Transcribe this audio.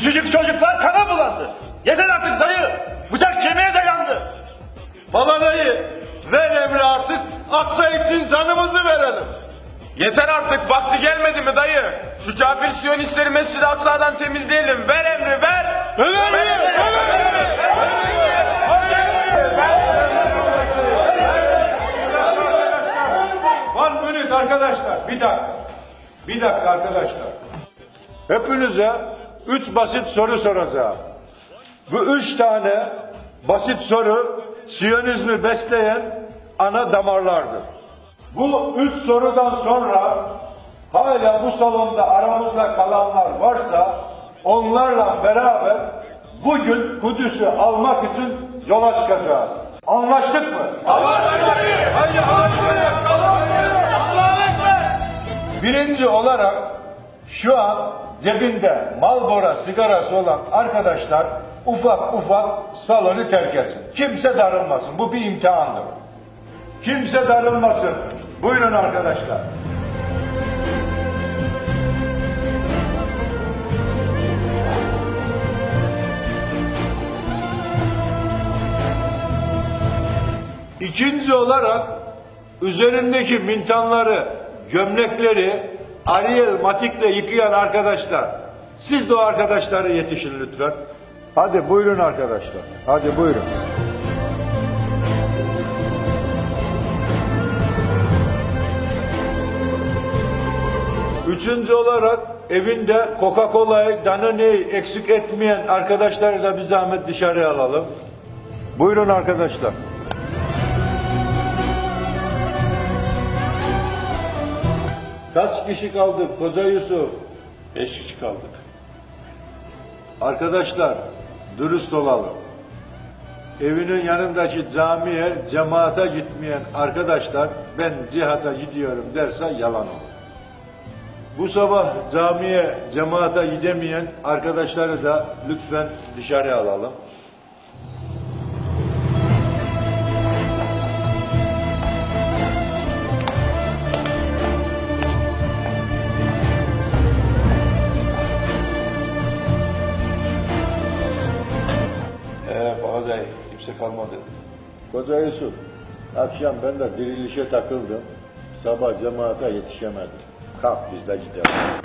Çocuklar kana bulandı. Yeter artık dayı. Bıçak kemiğe dayandı. Baladayı ver emri artık Aksa için canımızı verelim. Yeter artık vakti gelmedi mi dayı? Şu kafir siyonistleri Mescid-i Aksa'dan temizleyelim. Ver emri ver. Ver emri. One minute arkadaşlar. Bir dakika. Bir dakika arkadaşlar. Hepinize üç basit soru soracağım. Bu üç tane basit soru Siyonizmi besleyen ana damarlardır. Bu üç sorudan sonra hala bu salonda aramızda kalanlar varsa onlarla beraber bugün Kudüs'ü almak için yola çıkacağız. Anlaştık mı? Birinci olarak şu an cebinde Malbora sigarası olan arkadaşlar ufak ufak salonu terk etsin. Kimse darılmasın. Bu bir imtihandır. Kimse darılmasın. Buyurun arkadaşlar. İkinci olarak üzerindeki mintanları, gömlekleri Ariel Matik'le yıkayan arkadaşlar. Siz de o arkadaşlara yetişin lütfen. Hadi buyurun arkadaşlar. Hadi buyurun. Üçüncü olarak evinde Coca-Cola'yı, Danone'yi eksik etmeyen arkadaşları da bir zahmet dışarıya alalım. Buyurun arkadaşlar. Kaç kişi kaldık Koca Yusuf? Beş kişi kaldık. Arkadaşlar dürüst olalım. Evinin yanındaki camiye, cemaate gitmeyen arkadaşlar ben cihata gidiyorum derse yalan olur. Bu sabah camiye, cemaate gidemeyen arkadaşları da lütfen dışarıya alalım. Ee, Bağday kimse kalmadı. Koca Yusuf, akşam ben de dirilişe takıldım. Sabah cemaate yetişemedim. Kalk biz de gidelim.